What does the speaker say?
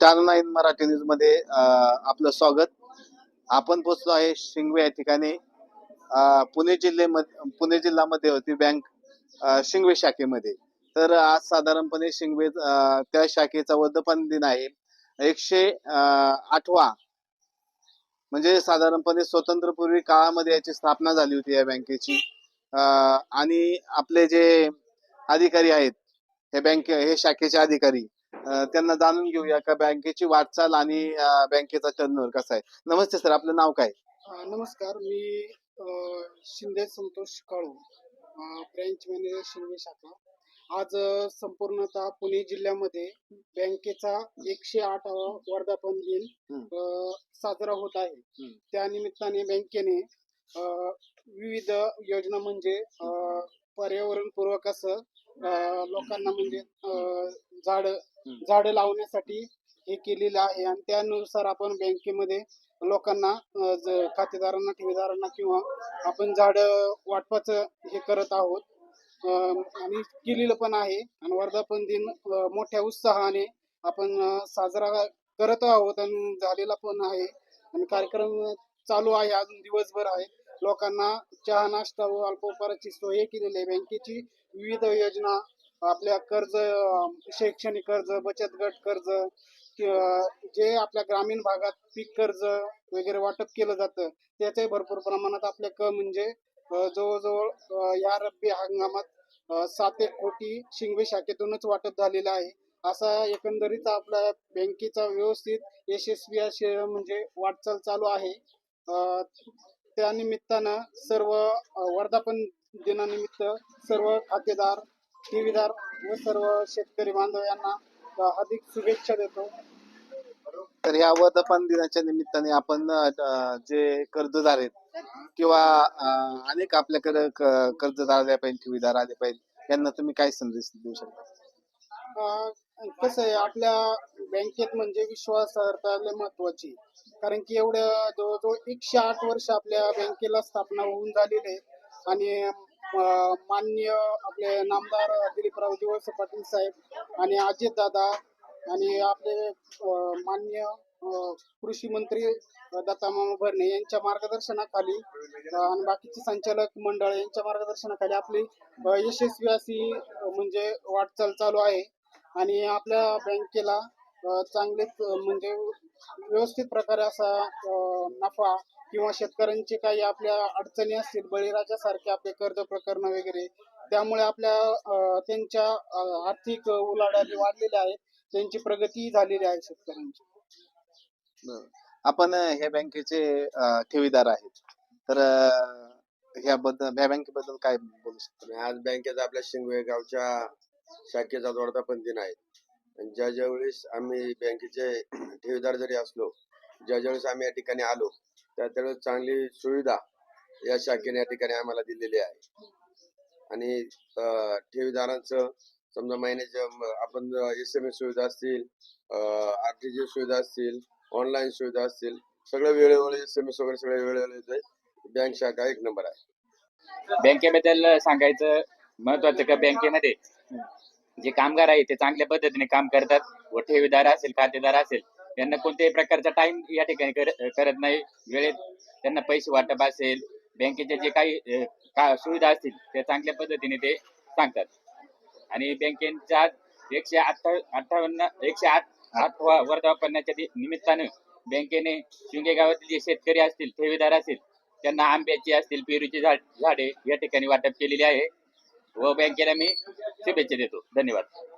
Star nine Marathi न्यूजमध्ये आपलं स्वागत. आपण पोचलो आहे शिंगवे या ठिकाणी. पुणे जिल्ह्यामध्ये पुणे जिल्ह्यामध्ये होती बँक शिंगवे शाखेमध्ये. तर आज साधारणपणे शिंगवे त्या शाखेचा वर्धपन दिन आहे. एकशे आठवा म्हणजे साधारणपणे स्वतंत्रपूर्वी काळामध्ये याची स्थापना झाली होती या बँकेची. आणि आपले जे अधिकारी आहेत हे बँके हे शाखेचे अधिकारी त्यांना जाणून घेऊया का बँकेची वाटचाल आणि बँकेचा टर्नओव्हर कसा आहे? नमस्ते सर आपलं नाव काय? नमस्कार मी शिंदे संतोष काळू ब्रँच मॅनेजर शिंदे शाखा. आज संपूर्णतः पुणे जिल्ह्यामध्ये बँकेचा एकशे आठ वर्धापन दिन साजरा होत आहे. त्या निमित्ताने बँकेने विविध योजना म्हणजे पर्यावरणपूर्वक असं लोकांना म्हणजे झाड झाडं लावण्यासाठी हे केलेलं आहे आणि त्यानुसार आपण बँकेमध्ये लोकांना खातेदारांना ठेवीदारांना किंवा आपण झाड वाटपाचं हे करत आहोत. आणि केलेलं पण आहे आणि वर्धापन दिन मोठ्या उत्साहाने आपण साजरा करत आहोत आणि झालेला पण आहे. आणि कार्यक्रम चालू आहे अजून दिवसभर आहे. लोकांना चहा नाश्ता व अल्पोपहाराची सोय केलेली आहे. बँकेची विविध योजना आपल्या कर्ज शैक्षणिक कर्ज बचत गट कर्ज जे आपल्या ग्रामीण भागात पीक कर्ज वगैरे वाटप केलं जातं त्याचंही भरपूर प्रमाणात आपल्या क म्हणजे जवळजवळ या रब्बी हंगामात सात एक कोटी शिंगवे शाखेतूनच वाटप झालेलं आहे. असा एकंदरीत आपल्या बँकेचा व्यवस्थित यशस्वी असे म्हणजे वाटचाल चालू आहे. अ, त्या निमित्तानं सर्व वर्धापन दिनानिमित्त सर्व खातेदार ठेवीदार व सर्व शेतकरी बांधव यांना हार्दिक शुभेच्छा देतो. तर या वर्धापन दिनाच्या निमित्ताने आपण अं, जे कर्जदार आहेत किंवा अं, अनेक आपल्याकडे क- कर्जदार आले पाहिजे ठेवीदार आले पाहिजे यांना तुम्ही काय संदेश देऊ शकता? कसं आहे आपल्या बँकेत म्हणजे विश्वासार्हता लय महत्वाची कारण की एवढ्या जवळजवळ एकशे आठ वर्ष आपल्या बँकेला स्थापना होऊन झालेली आहे. आणि अ, माननीय आपले नामदार दिलीपराव दिवस पाटील साहेब आणि अजित दादा आणि आपले मान्य कृषी मंत्री दत्ता मामा भरणे यांच्या मार्गदर्शनाखाली आणि बाकीचे संचालक मंडळ यांच्या मार्गदर्शनाखाली आपली यशस्वी अशी म्हणजे वाटचाल चालू आहे. आणि आपल्या बँकेला चांगलेच म्हणजे व्यवस्थित प्रकारे असा नफा किंवा शेतकऱ्यांचे काही आपल्या अडचणी असतील बळीराजासारखे आपले कर्ज प्रकरण वगैरे त्यामुळे आपल्या अ, त्यांच्या आर्थिक उलाढाली वाढलेल्या आहेत त्यांची प्रगती झालेली आहे शेतकऱ्यांची. आपण ह्या बँकेचे ठेवीदार आहेत. तर अं, ह्याबद्दल ह्या बँकेबद्दल काय बोलू शकता? आज बँकेचा आपल्या शिंगवे गावच्या शाखेचा वर्धापन दिन आहे. ज्या ज्या वेळेस आम्ही बँकेचे ठेवीदार जरी असलो ज्या ज्या वेळेस आम्ही या ठिकाणी आलो त्या त्यावेळेस चांगली सुविधा या शाखेने या ठिकाणी आम्हाला दिलेली आहे. आणि ठेवीदारांचं समजा महिन्याच्या आपण एस एम एस सुविधा असतील आर टी जी सुविधा असतील ऑनलाईन सुविधा असतील सगळं वेळेवर एस एम एस वगैरे सगळं वेळेवर बँक शाखा एक नंबर आहे. बँकेबद्दल सांगायचं महत्वाचं का बँकेमध्ये? जे कामगार आहे ते चांगल्या पद्धतीने काम करतात. व ठेवीदार असेल खातेदार असेल त्यांना कोणत्याही प्रकारचा टाइम या ठिकाणी करत नाही. वेळेत त्यांना पैसे वाटप असेल बँकेचे जे काही का सुविधा असतील त्या चांगल्या पद्धतीने ते सांगतात. आणि बँकेच्या एकशे अठ्ठा अठ्ठावन्न एकशे आठ आठवा वर्धापनाच्या दि- निमित्तानं बँकेने शिंगे गावातील जे शेतकरी असतील ठेवीदार असतील त्यांना आंब्याची असतील पेरूची झाड झाडे या ठिकाणी वाटप केलेली आहे. व बँकेला मी शुभेच्छा देतो. धन्यवाद.